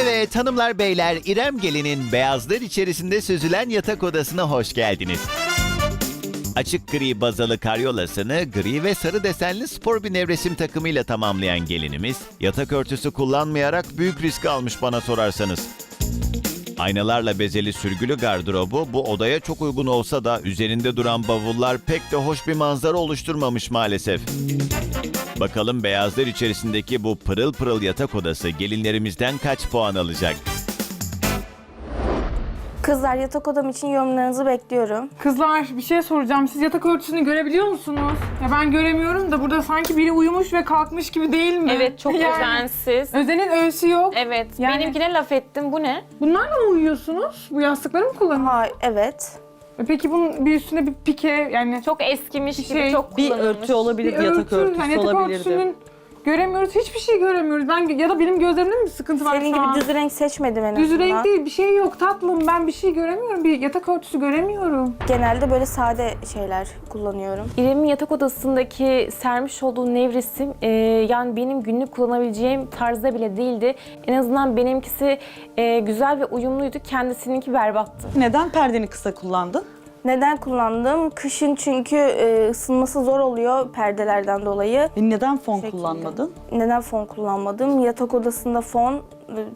Evet hanımlar beyler İrem Gelin'in beyazlar içerisinde süzülen yatak odasına hoş geldiniz. Açık gri bazalı karyolasını gri ve sarı desenli spor bir nevresim takımıyla tamamlayan gelinimiz, yatak örtüsü kullanmayarak büyük risk almış bana sorarsanız. Aynalarla bezeli sürgülü gardırobu bu odaya çok uygun olsa da üzerinde duran bavullar pek de hoş bir manzara oluşturmamış maalesef. Bakalım beyazlar içerisindeki bu pırıl pırıl yatak odası gelinlerimizden kaç puan alacak? Kızlar yatak odam için yorumlarınızı bekliyorum. Kızlar bir şey soracağım. Siz yatak örtüsünü görebiliyor musunuz? Ya ben göremiyorum da burada sanki biri uyumuş ve kalkmış gibi değil mi? Evet çok Yani özensiz. Özen'in öğüsü yok. Evet. Yani- Benimkine laf ettim. Bu ne? Bunlarla mı uyuyorsunuz? Bu yastıkları mı kullanıyorsunuz? Ha evet. E Peki bunun bir üstüne bir pike yani Çok eskimiş Bir gibi şey- çok Bir kullanılmış. örtü olabilir, bir yatak örtüsü yani yatak olabilirdi. örtüsünün göremiyoruz. Hiçbir şey göremiyoruz. Ben ya da benim gözlerimde mi bir sıkıntı var Senin şu an? gibi düz renk seçmedim en Düz azından. renk değil bir şey yok tatlım. Ben bir şey göremiyorum. Bir yatak örtüsü göremiyorum. Genelde böyle sade şeyler kullanıyorum. İrem'in yatak odasındaki sermiş olduğu nevresim e, yani benim günlük kullanabileceğim tarzda bile değildi. En azından benimkisi e, güzel ve uyumluydu. Kendisininki berbattı. Neden perdeni kısa kullandın? Neden kullandım? Kışın çünkü e, ısınması zor oluyor perdelerden dolayı. E neden fon Şekilde. kullanmadın? Neden fon kullanmadım? Yatak odasında fon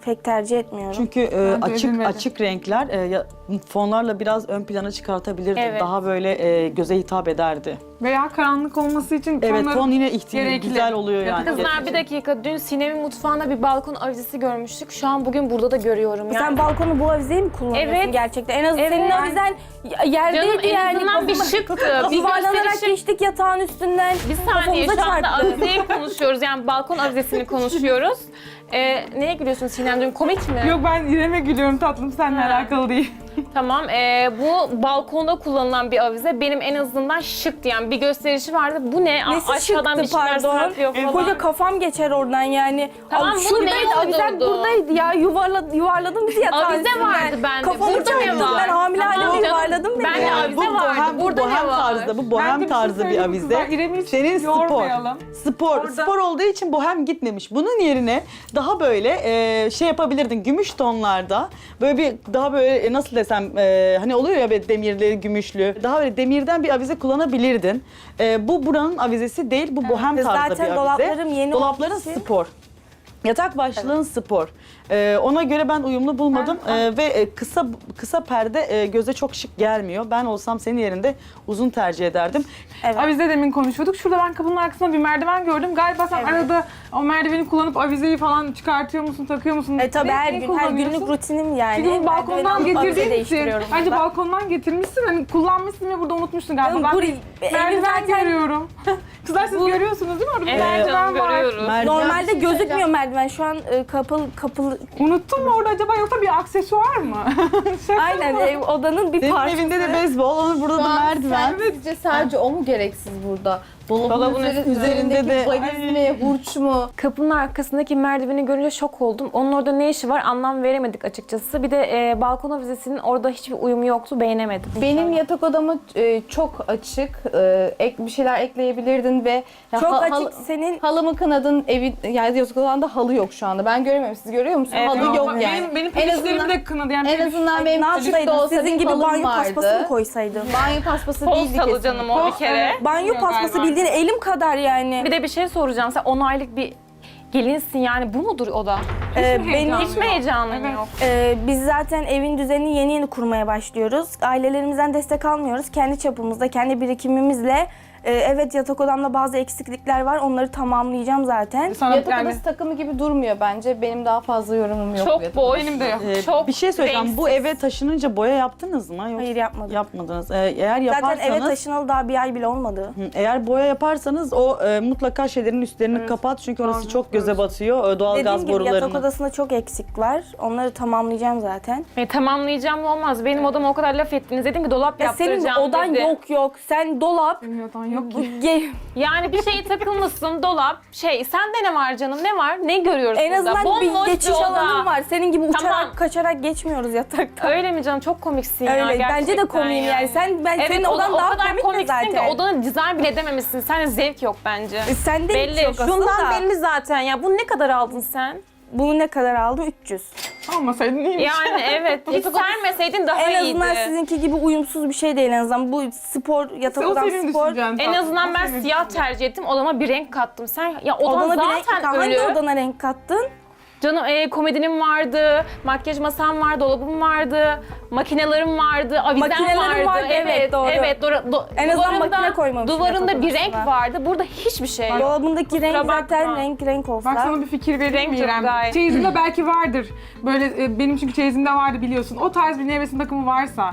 pek tercih etmiyorum. Çünkü e, Ben de açık edinmedim. açık renkler e, ya- fonlarla biraz ön plana çıkartabilirdi. Evet. Daha böyle e, göze hitap ederdi. Veya karanlık olması için Evet fon yine ihtiyaç gerekli. güzel oluyor yani. Kızlar bir dakika. Dün Sinem'in mutfağında bir balkon avizesi görmüştük. Şu an bugün burada da görüyorum. Yani. Sen balkonu bu avizeyi mi kullanıyorsun Evet. gerçekten? En az Evet. senin avizen y- yerdeydi Canım en yani. azından bir Kafama- şıktı. Bir Yuvarlanarak gösterişi- geçtik yatağın üstünden. Bir saniye Kafamıza şu anda çarptı. avizeyi konuşuyoruz. Yani balkon avizesini konuşuyoruz. Ee, neye gülüyorsun Sinemciğim? Komik mi? Yok ben İrem'e gülüyorum tatlım seninle Ha. alakalı değil. Tamam. ee, bu balkonda kullanılan bir avize. Benim en azından şıktı yani. Bir gösterişi vardı. Bu ne? Nesi Aşağıdan bir şeyler pardon? sarkıyor falan. Koca kafam geçer oradan yani. Tamam, Al, bunu şuradaydı neye avizen uydurdu? buradaydı ya. Yuvarla, yuvarladım bizi yatağın Avize vardı bende. Kafamı Burada ne çarptım var? ben hamile Tamam halimde canım, yuvarladım beni. ben de ya. avize bu vardı. bohem, bu Burada ne tarzda, bu bohem bir şey tarzı bir söyleyeyim avize. kızlar, İrem'i hiç Senin spor. yormayalım. Spor. Orada- Spor olduğu için bohem gitmemiş. Bunun yerine daha böyle e, şey yapabilirdin gümüş tonlarda. Böyle bir daha böyle e, nasıl desem e, hani oluyor ya böyle demirli, gümüşlü. Daha böyle demirden bir avize kullanabilirdin. E, bu buranın avizesi değil. Bu bohem Zaten bir avize. dolaplarım yeni Dolapların için- spor. Yatak başlığın spor. Ee, ona göre ben uyumlu bulmadım Ee, ve e, kısa kısa perde e, göze çok şık gelmiyor. Ben olsam senin yerinde uzun tercih ederdim. Evet. Avize demin konuşuyorduk. Şurada ben kapının arkasında bir merdiven gördüm. Galiba sen Evet. arada o merdiveni kullanıp avizeyi falan çıkartıyor musun, takıyor musun? E tabii Ne- her gün her kullanıyorsun? günlük rutinim yani. Çünkü bu Merdiveni balkondan alıp avize getirdiğin için. değiştiriyorum Bence burada. balkondan getirmişsin. Hani kullanmışsın ve burada unutmuşsun galiba. Ben bu- bir merdiven zaten- görüyorum. Kızlar siz görüyorsunuz değil mi? Orada bir Evet merdiven canım var. görüyoruz. Merdiven- Normalde gözükmüyor merdiven. Şu an e, kapalı kapalı. Unuttun mu orada acaba yoksa bir aksesuar mı? Şaka Aynen mı? ev, odanın bir Senin parçası. evinde de bezbol, onun burada da merdiven. Sizce sadece o mu gereksiz burada? Dolabın, Dolabın üzeri- üzerinde üzerindeki de- valiz mi, hurç mu? Kapının arkasındaki merdiveni görünce şok oldum. Onun orada ne işi var anlam veremedik açıkçası. Bir de e, balkon avizesinin orada hiçbir uyumu yoktu. Beğenemedim. Benim yatak odamı e, çok açık. E, ek bir şeyler ekleyebilirdin ve ya Çok ha- açık hal- senin halımı kınadın evi yani yatak odanda halı yok şu anda. Ben göremiyorum. Siz görüyor musunuz? Evet, halı yok Benim- yani. Benim en pelişlerimi azından de kınadı. Yani en azından ne benim yapsaydın? olsa Sizin bir gibi banyo vardı. paspası mı koysaydım? Banyo paspası Post değildi halı kesin. canım o bir kere. Banyo paspası galiba. Bildiğin elim kadar yani. Bir de bir şey soracağım. Sen 10 aylık bir gelinsin yani. Bu mudur o da? Ee, benim? Hiç mi heyecanın Evet. yok? Ee, biz zaten evin düzenini yeni yeni kurmaya başlıyoruz. Ailelerimizden destek almıyoruz. Kendi çapımızda, kendi birikimimizle e, evet yatak odamda bazı eksiklikler var. Onları tamamlayacağım zaten. Sana Yatak yani odası takımı gibi durmuyor bence. Benim daha fazla yorumum yok. Çok yatak boş. benim de yok. Ee, Çok bir şey söyleyeceğim. Bu renksiz. eve taşınınca boya yaptınız mı? Yoksa Hayır yapmadım. Yapmadınız. Ee, eğer yaparsanız Zaten eve taşınalı daha bir ay bile olmadı. Hı, Eğer boya yaparsanız o e, mutlaka şeylerin üstlerini kapat çünkü orası çok göze batıyor. E, Doğal Dediğim gaz gibi yatak borularını. odasında çok eksik var. Onları tamamlayacağım zaten. E, tamamlayacağım olmaz. Benim odama o kadar laf ettiniz. Dedim ki dolap Ya senin yaptıracağım odan dedi. yok yok. Sen dolap, yok ki. Yani bir şeyi takılmışsın dolap. Şey sende ne var canım ne var? Ne görüyoruz en burada? azından Bomboş bir geçiş oda. alanım var. Senin gibi uçarak Tamam. kaçarak geçmiyoruz yatakta. Öyle mi canım? Çok komiksin ya Öyle. gerçekten Bence de komiyim yani. Sen ben senin o- odan o daha kadar komik mi komiksin zaten? ki odanı dizayn bile edememişsin. Sende zevk yok bence. E, Sende hiç belli. yok aslında Şundan da. belli zaten ya. Bunu ne kadar aldın sen? Bunu ne kadar aldım? 300. Almasaydın iyiymiş. Yani evet. Hiç sermeseydin daha En iyiydi. azından sizinki gibi uyumsuz bir şey değil en azından. Bu spor, yatak o odam senin spor. düşüncen. En azından ben siyah tercih ettim. Odama bir renk kattım. Sen ya odan Odana bir renk zaten Hangi ölü. odana renk kattın? Canım e, komedinim vardı, makyaj masam vardı, dolabım vardı, makinelerim vardı, avizem Makinelerim vardı. vardı, evet, doğru. Evet, dora- do- En azından duvarında- makine koymamışsın Duvarında bir renk odasına. vardı. Burada hiçbir şey yok. Dolabındaki renk bakma. zaten renk renk olsa. Bak sana bir fikir vereyim Renk mi çok İrem? gayet. Çeyizinde belki vardır. Böyle e, benim çünkü çeyizimde vardı biliyorsun. O tarz bir nevresim takımı varsa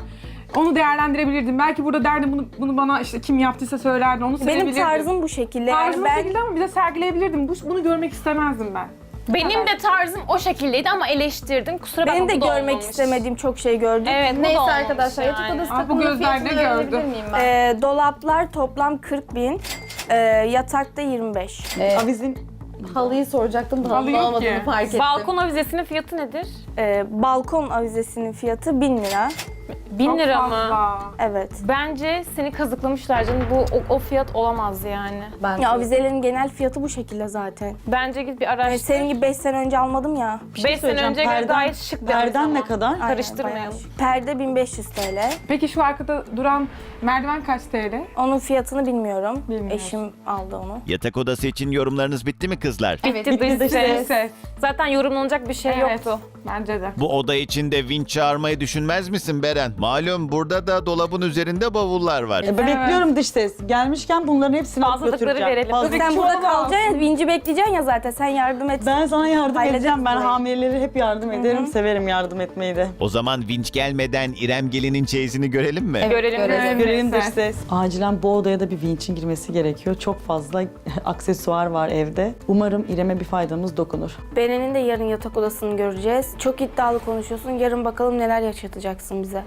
onu değerlendirebilirdim. Belki burada derdim bunu, bunu bana işte kim yaptıysa söylerdin. Onu Benim sevebilirdim. tarzım bu şekilde. Yani Tarzım ben şekilde ama bir de sergileyebilirdim. Bu, bunu görmek istemezdim ben. Benim de tarzım o şekildeydi ama eleştirdin. Kusura bakma benim de bu da görmek olmamış. istemediğim çok şey gördüm. Evet, bu da Neyse olmamış arkadaşlar yani. odası Aa, bu takımının gözler ne fiyatını öğrenebilir gördü? miyim ben? Ee, dolaplar toplam 40 bin. Ee, yatakta 25. Ee, Avizin halıyı soracaktım da Halı halının yok olmadığını ki. fark ettim. Balkon avizesinin fiyatı nedir? Ee, balkon avizesinin fiyatı 1000 lira. Bin Çok lira mı? fazla. Evet. Bence seni kazıklamışlar canım. Bu o, o fiyat olamaz yani. Ben Ya avizelerin genel fiyatı bu şekilde zaten. Bence git bir Yani araştır. senin gibi 5 sene önce almadım ya. 5 sene söyleyeceğim. önceye göre Perden- gayet şık bir Perden ne ama. kadar? Aynen, Karıştırmayalım. bayağı. Perde 1500 TL. Peki şu arkada duran merdiven kaç TL? Onun fiyatını bilmiyorum. Bilmiyorsun. Eşim aldı onu. Yatak odası için yorumlarınız bitti mi kızlar? Evet, Bitti dış Ses. ses. Zaten yorumlanacak bir şey Evet, yoktu. Bence de. Bu oda içinde vinç çağırmayı düşünmez misin Beren? Malum burada da dolabın üzerinde bavullar var. E, ben bekliyorum dış ses. Gelmişken bunların hepsini alıp Fazlalıkları götüreceğim. verelim. Fazla- Sen burada kalacaksın vinci bekleyeceksin ya zaten. Sen yardım et. Ben sana yardım Hallederiz edeceğim. Ben burayı. hamileleri hep yardım ederim. Severim yardım etmeyi de. O zaman vinç gelmeden İrem Gelin'in çeyizini görelim mi? Görelim. görelim. Görelim dış ses. ses. Acilen bu odaya da bir vinçin girmesi gerekiyor. Çok fazla aksesuar var evde. Umarım İrem'e bir faydamız dokunur. Beren'in de yarın yatak odasını göreceğiz. Çok iddialı konuşuyorsun. Yarın bakalım neler yaşatacaksın bize.